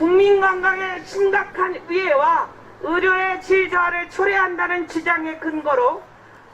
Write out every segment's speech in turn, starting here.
국민 건강에 심각한 위해와 의료의 질 저하를 초래한다는 주장의 근거로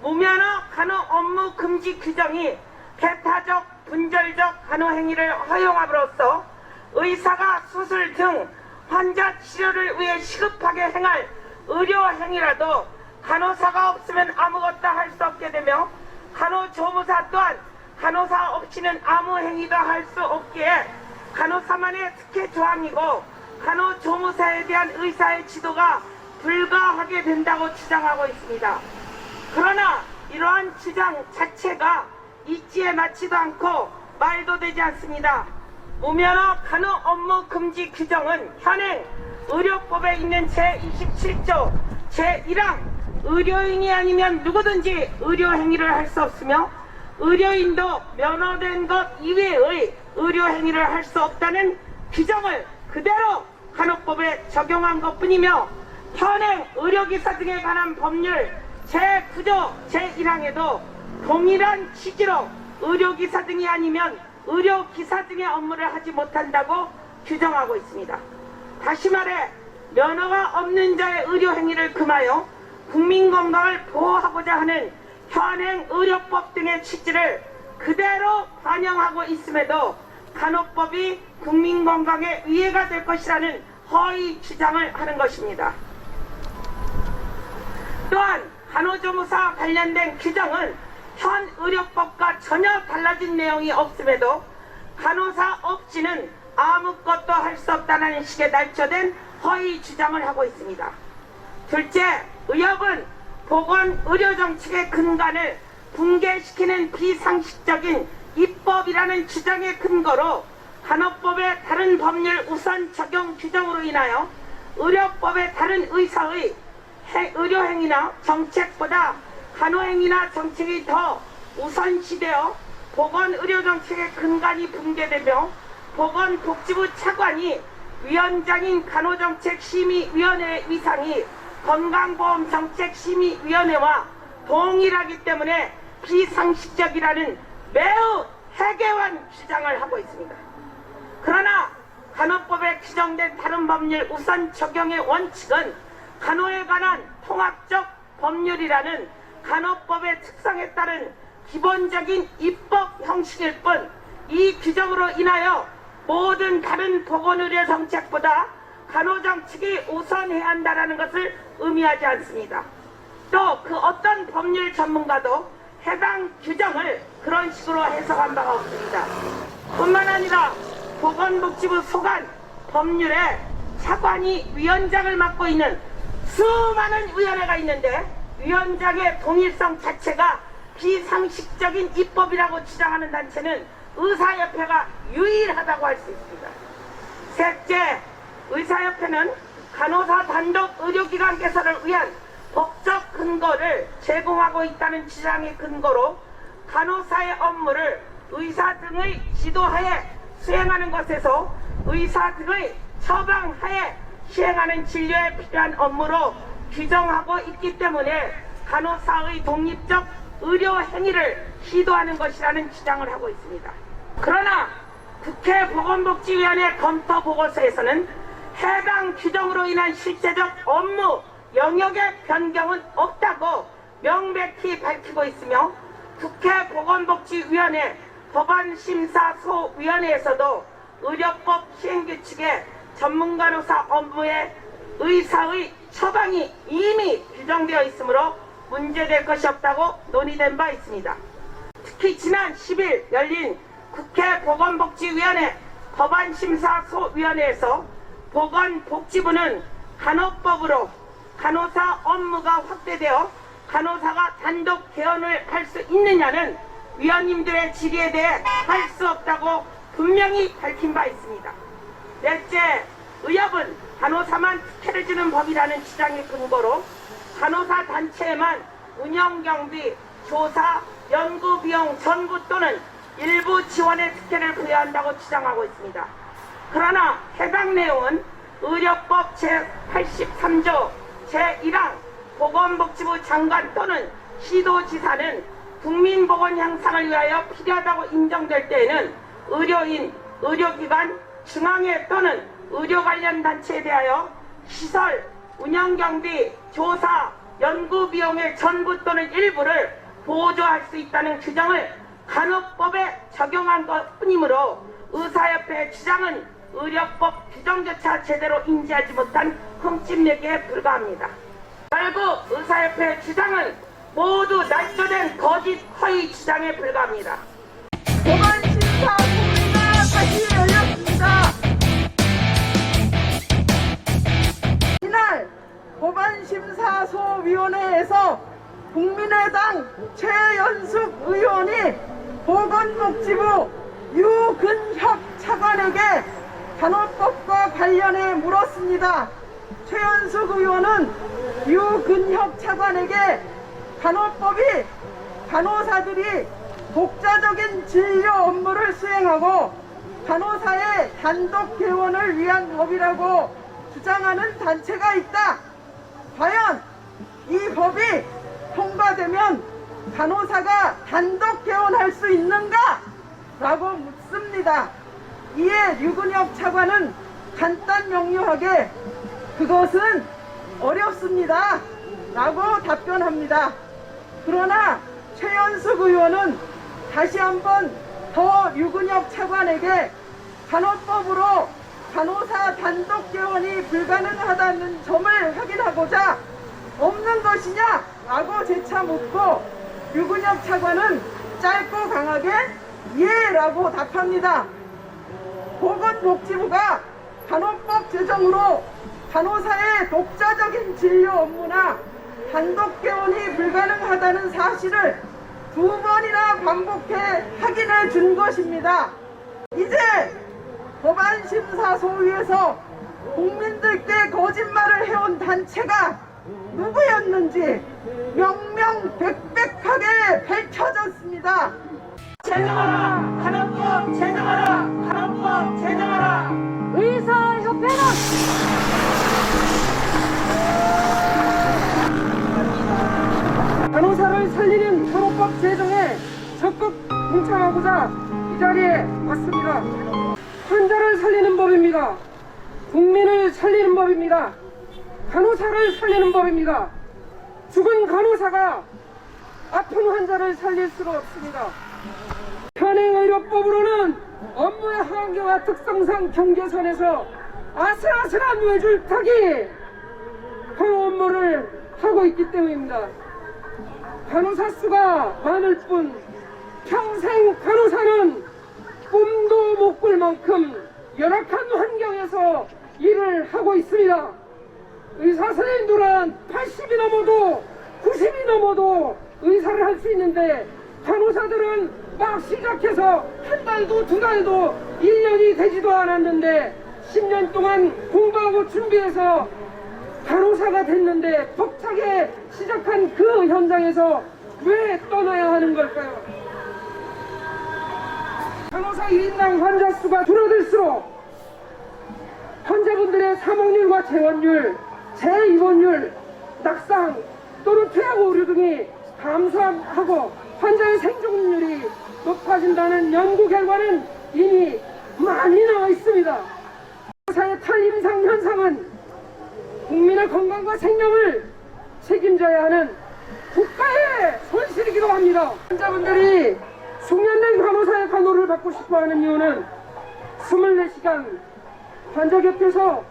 무면허 간호 업무 금지 규정이 배타적, 분절적 간호 행위를 허용함으로써 의사가 수술 등 환자 치료를 위해 시급하게 행할 의료 행위라도 간호사가 없으면 아무것도 할 수 없게 되며 간호조무사 또한 간호사 없이는 아무 행위도 할 수 없기에 간호사만의 특혜 조항이고 간호 조무사에 대한 의사의 지도가 불가하게 된다고 주장하고 있습니다. 그러나 이러한 주장 자체가 이지에 맞지도 않고 말도 되지 않습니다. 무면허 간호 업무 금지 규정은 현행 의료법에 있는 제27조 제1항 의료인이 아니면 누구든지 의료 행위를 할 수 없으며 의료인도 면허된 것 이외의 의료 행위를 할 수 없다는 규정을 그대로 간호법에 적용한 것 뿐이며 현행 의료기사 등에 관한 법률 제9조 제1항에도 동일한 취지로 의료기사 등이 아니면 의료기사 등의 업무를 하지 못한다고 규정하고 있습니다. 다시 말해 면허가 없는 자의 의료 행위를 금하여 국민 건강을 보호하고자 하는 현행 의료법 등의 취지를 그대로 반영하고 있음에도 간호법이 국민 건강에 위해가 될 것이라는 허위 주장을 하는 것입니다. 또한 간호조무사 관련된 규정은 현 의료법과 전혀 달라진 내용이 없음에도 간호사 없이는 아무것도 할 수 없다는 식의 날조된 허위 주장을 하고 있습니다. 둘째, 의협은 보건 의료 정책의 근간을 붕괴시키는 비상식적인 입법이라는 주장의 근거로 간호법의 다른 법률 우선 적용 규정으로 인하여 의료법의 다른 의사의 해- 의료행위나 정책보다 간호행위나 정책이 더 우선시되어 보건의료정책의 근간이 붕괴되며 보건복지부 차관이 위원장인 간호정책심의위원회 위상이 건강보험정책심의위원회와 동일하기 때문에 비상식적이라는 매우 해괴한 주장을 하고 있습니다. 그러나 간호법에 규정된 다른 법률 우선 적용의 원칙은 간호에 관한 통합적 법률이라는 간호법의 특성에 따른 기본적인 입법 형식일 뿐 이 규정으로 인하여 모든 다른 보건의료 정책보다 간호정책이 우선해야 한다는 것을 의미하지 않습니다. 또 그 어떤 법률 전문가도 해당 규정을 그런 식으로 해석한 바가 없습니다. 뿐만 아니라 보건복지부 소관 법률에 차관이 위원장을 맡고 있는 수많은 위원회가 있는데 위원장의 동일성 자체가 비상식적인 입법이라고 주장하는 단체는 의사협회가 유일하다고 할 수 있습니다. 셋째, 의사협회는 간호사 단독 의료기관 개설을 위한 법적 근거를 제공하고 있다는 주장의 근거로 간호사의 업무를 의사 등의 지도하에 수행하는 것에서 의사 등의 처방하에 시행하는 진료에 필요한 업무로 규정하고 있기 때문에 간호사의 독립적 의료 행위를 시도하는 것이라는 주장을 하고 있습니다. 그러나 국회 보건복지위원회 검토 보고서에서는 해당 규정으로 인한 실제적 업무 영역의 변경은 없다고 명백히 밝히고 있으며 국회 보건복지위원회 법안심사소위원회에서도 의료법 시행규칙에 전문간호사 업무에 의사의 처방이 이미 규정되어 있으므로 문제될 것이 없다고 논의된 바 있습니다. 특히 지난 10일 열린 국회 보건복지위원회 법안심사소위원회에서 보건복지부는 간호법으로 간호사 업무가 확대되어 간호사가 단독 개헌을 할 수 있느냐는 위원님들의 질의에 대해 할 수 없다고 분명히 밝힌 바 있습니다. 넷째, 의협은 간호사만 특혜를 주는 법이라는 주장의 근거로 간호사 단체에만 운영 경비, 조사, 연구 비용 전부 또는 일부 지원의 특혜를 부여한다고 주장하고 있습니다. 그러나 해당 내용은 의료법 제83조 제1항 보건복지부 장관 또는 시도지사는 국민보건 향상을 위하여 필요하다고 인정될 때에는 의료인, 의료기관, 중앙회 또는 의료 관련 단체에 대하여 시설, 운영 경비, 조사, 연구 비용의 전부 또는 일부를 보조할 수 있다는 규정을 간호법에 적용한 것 뿐이므로 의사협회 주장은 의료법 규정조차 제대로 인지하지 못한 흠집내기에 불과합니다. 결국 의사협회 주장은 모두 날조된 거짓 허위 주장에 불과합니다. 법안 심사 소위가 다시 열렸습니다. 이날 법안 심사소위원회에서 국민의당 최연숙 의원이 보건복지부 유근협 차관에게 간호법과 관련해 물었습니다. 최연숙 의원은 유근협 차관에게 간호법이 간호사들이 독자적인 진료 업무를 수행하고 간호사의 단독 개원을 위한 법이라고 주장하는 단체가 있다. 과연 이 법이 통과되면 간호사가 단독 개원할 수 있는가? 라고 묻습니다. 이에 류근혁 차관은 간단 명료하게 그것은 어렵습니다. 라고 답변합니다. 그러나 최연숙 의원은 다시 한번 더 유근혁 차관에게 간호법으로 간호사 단독 개원이 불가능하다는 점을 확인하고자 없는 것이냐? 라고 재차 묻고 유근혁 차관은 짧고 강하게 예 라고 답합니다. 보건복지부가 간호법 제정으로 간호사의 독자적인 진료 업무나 단독 개원이 불가능하다는 사실을 두 번이나 반복해 확인해 준 것입니다. 이제 법안 심사 소위에서 국민들께 거짓말을 해온 단체가 누구였는지 명명백백하게 밝혀졌습니다. 제정하라! 간호법 제정하라! 간호사를 살리는 간호법 제정에 적극 동참하고자 이 자리에 왔습니다. 환자를 살리는 법입니다. 국민을 살리는 법입니다. 간호사를 살리는 법입니다. 죽은 간호사가 아픈 환자를 살릴 수가 없습니다. 현행의료법으로는 업무의 한계와 특성상 경계선에서 아슬아슬한 외줄타기 그 업무를 하고 있기 때문입니다. 간호사 수가 많을 뿐 평생 간호사는 꿈도 못 꿀 만큼 열악한 환경에서 일을 하고 있습니다. 의사 선생님들은 80이 넘어도 90이 넘어도 의사를 할 수 있는데 간호사들은 막 시작해서 한 달도 두 달도 1년이 되지도 않았는데 10년 동안 공부하고 준비해서 됐는데 벅차게 시작한 그 현장에서 왜 떠나야 하는 걸까요? 간호사 1인당 환자 수가 줄어들수록 환자분들의 사망률과 재원율, 재입원율, 낙상 또는 퇴학 오류 등이 감소하고 환자의 생존율이 높아진다는 연구 결과는 이미 많이 나와 있습니다. 의사의 탈임상 현상은 국민의 건강과 생명을 책임져야 하는 국가의 손실이기도 합니다. 환자분들이 숙련된 간호사의 간호를 받고 싶어하는 이유는 24시간 환자 곁에서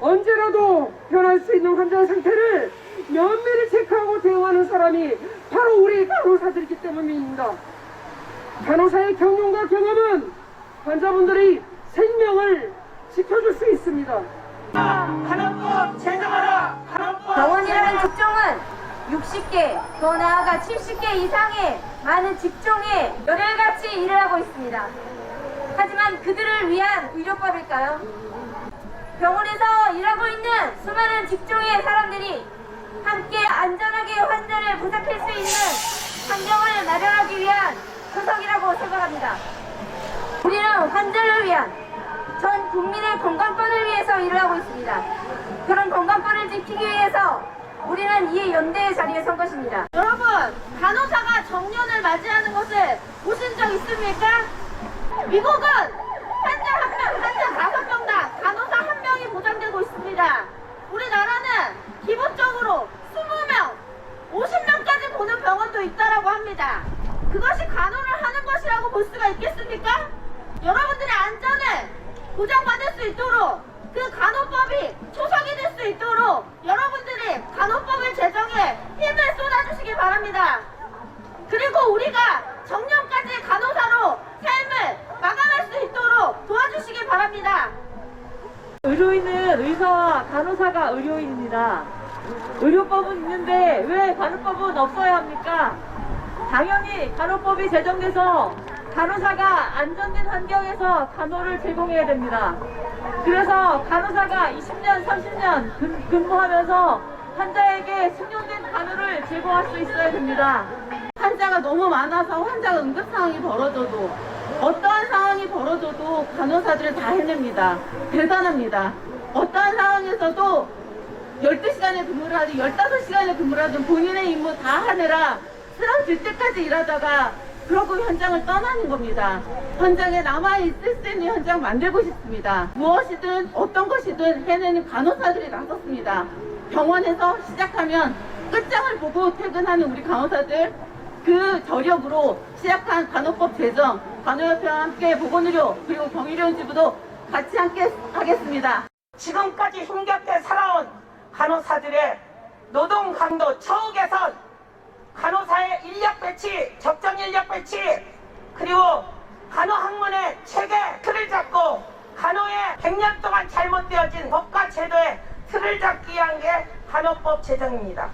언제라도 변할 수 있는 환자의 상태를 면밀히 체크하고 대응하는 사람이 바로 우리 간호사들이기 때문입니다. 간호사의 경륜과 경험은 환자분들의 생명을 지켜줄 수 있습니다. 간호법 병원이라는 직종은 60개, 더 나아가 70개 이상의 많은 직종에 열흘같이 일을 하고 있습니다. 하지만 그들을 위한 의료법일까요? 병원에서 일하고 있는 수많은 직종의 사람들이 함께 안전하게 환자를 부탁할 수 있는 환경을 마련하기 위한 조석이라고 생각합니다. 우리는 환자를 위한 전 국민의 건강권을 위해서 일을 하고 있습니다. 그런 건강권을 지키기 위해서 우리는 이 연대의 자리에 선 것입니다. 여러분, 간호사가 정년을 맞이하는 것을 보신 적 있습니까? 미국은 환자 한 명, 환자 다섯 명당 간호사 한 명이 보장되고 있습니다. 우리나라는 기본적으로 20명, 50명까지 보는 병원도 있다라고 합니다. 그것이 간호를 하는 것이라고 볼 수가 있겠습니까? 여러분들의 안전을 보장받을 수 있도록 그 간호법이 초석이 될 수 있도록 여러분들이 간호법을 제정해 힘을 쏟아주시기 바랍니다. 그리고 우리가 정년까지 간호사로 삶을 마감할 수 있도록 도와주시기 바랍니다. 의료인은 의사와 간호사가 의료인입니다. 의료법은 있는데 왜 간호법은 없어야 합니까? 당연히 간호법이 제정돼서 간호사가 안전된 환경에서 간호를 제공해야 됩니다. 그래서 간호사가 20년, 30년 근- 근무하면서 환자에게 숙련된 간호를 제공할 수 있어야 됩니다. 환자가 너무 많아서 환자가 응급 상황이 벌어져도 어떠한 상황이 벌어져도 간호사들은 다 해냅니다. 대단합니다. 어떠한 상황에서도 12시간에 근무를 하든 15시간에 근무를 하든 본인의 임무 다 하느라 쓰러질 때까지 일하다가 그러고 현장을 떠나는 겁니다. 현장에 남아있을 수 있는 현장 만들고 싶습니다. 무엇이든 어떤 것이든 해내는 간호사들이 나섰습니다. 병원에서 시작하면 끝장을 보고 퇴근하는 우리 간호사들 그 저력으로 시작한 간호법 제정, 간호협회와 함께 보건의료 그리고 경의료지부도 같이 함께 하겠습니다. 지금까지 힘겹게 살아온 간호사들의 노동 강도 처우 개선, 간호사의 인력 배치, 적정 인력 배치, 그리고 간호 학문의 체계 틀을 잡고 간호의 100년 동안 잘못되어진 법과 제도의 틀을 잡기 위한 게 간호법 제정입니다.